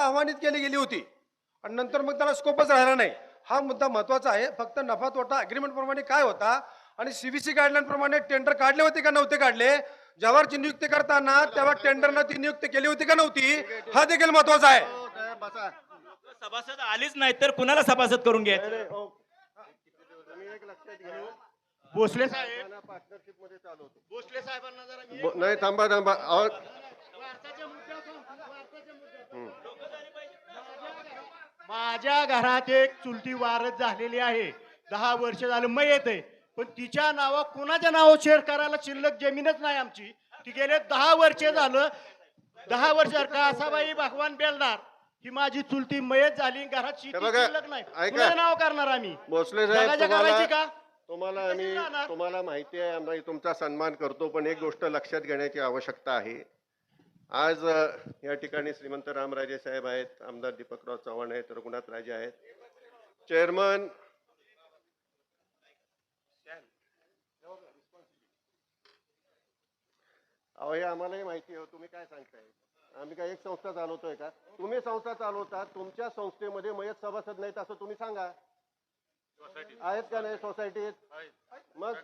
आव्हानित केली गेली होती. आणि नंतर मग त्याला स्कोपच राहिला नाही. हा मुद्दा महत्त्वाचा आहे. फक्त नफा तोटा अग्रीमेंट प्रमाणे काय होता? आणि सीबीसी गाईडलाईन प्रमाणे टेंडर काढले होते का नव्हते काढले? जवाहरची नियुक्ती करताना तेव्हा टेंडरनं ती नियुक्ती केली होती का नव्हती? हा देखील महत्त्वाचा आहे. हो. सभासद आलीच नाही तर कुणाला सभासद करून घ्यायचं? घ्या. भोसले साहेब. पार्टनरशिपमध्ये चालू होतो. भोसले साहेबांना नाही थांबा थांबा. माझ्या घरात एक चुलती वारस झालेली आहे. दहा वर्ष झालं मग येते पण तिच्या नावा कुणाच्या नावावर शेअर करायला शिल्लक जमीनच नाही आमची. ती गेले दहा वर्ष झालं. दहा वर्ष का असाबाई भगवान बेलदार ही माझी चुलती मयत झाली. घरात शेती बघा, शिल्लक नाही. ऐका. कुणाचं नाव करणार आम्ही? भोसले साहेब जगाच्या तुम्हाला करायची का? तुम्हाला आम्ही? तुम्हाला माहिती आहे आम्ही तुमचा सन्मान करतो पण एक गोष्ट लक्षात घेण्याची आवश्यकता आहे. आज या ठिकाणी श्रीमंत रामराजे साहेब आहेत आमदार दीपकराव चव्हाण आहेत रघुनाथ राजे आहेत. चेअरमन अहो हे आम्हालाही माहिती आहे तुम्ही काय सांगताय? आम्ही काय एक संस्था चालवतोय का? तुम्ही संस्था चालवता तुमच्या संस्थेमध्ये मयत सभासद नाहीत असं तुम्ही सांगा. आहेत का नाही सोसायटीत मग?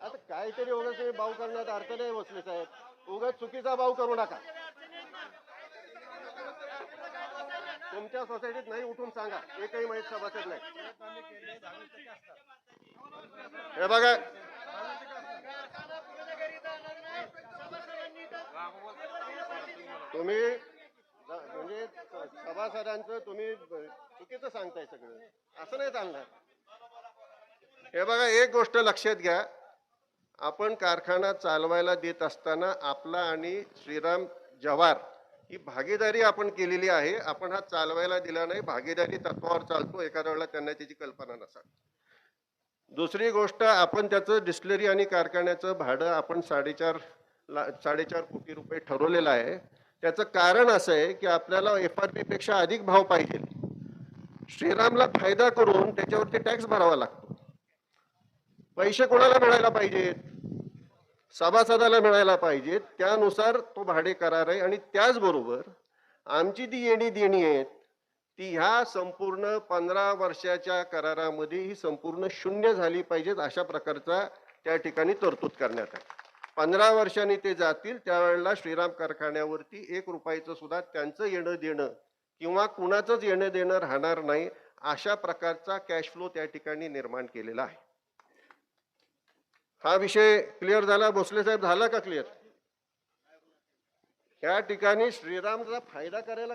आता काहीतरी तुम्ही भाव करण्यात अर्थ नाही बसले साहेब. उगाच चुकीचा भाव करू नका. तुमच्या सोसायटीत नाही उठून सांगा. एकही माहीत सभासद नाही. हे बघा. तुम्ही म्हणजे सभासदांचं तुम्ही चुकीचं सांगताय सगळं. असं नाही चालणार. हे बघा एक गोष्ट लक्षात घ्या. आपण कारखाना चालवायला देत असताना आपला आणि श्रीराम जव्हार ही भागीदारी आपण केलेली आहे. आपण हा चालवायला दिला नाही. भागीदारी तत्वावर चालतो. एखाद्या वेळेला त्यांना त्याची कल्पना नसावी. दुसरी गोष्ट आपण त्याचं डिस्लरी आणि कारखान्याचं भाडं आपण साडेचार ला साडेचार कोटी रुपये ठरवलेलं आहे. त्याचं कारण असं आहे की आपल्याला एफ आर पीपेक्षा अधिक भाव पाहिजे. श्रीरामला फायदा करून त्याच्यावरती टॅक्स भरावा लागतो. पैसे कोणाला मिळायला पाहिजेत? सभासदाला मिळायला पाहिजे त्यानुसार तो भाडे करार आहे आणि त्याचबरोबर आमची ती येणी देणी आहेत ती ह्या संपूर्ण पंधरा वर्षाच्या करारामध्ये ही संपूर्ण शून्य झाली पाहिजेत अशा प्रकारचा त्या ठिकाणी तरतूद करण्यात आहे पंधरा वर्षांनी ते जातील त्यावेळेला श्रीराम कारखान्यावरती एक रुपयाचं सुद्धा त्यांचं येणं देणं किंवा कुणाचंच येणं देणं राहणार नाही अशा प्रकारचा कॅश फ्लो त्या ठिकाणी निर्माण केलेला आहे. हा विषय क्लिअर झाला? भोसले साहेब झाला का क्लिअर? या ठिकाणी श्रीरामचा फायदा करायला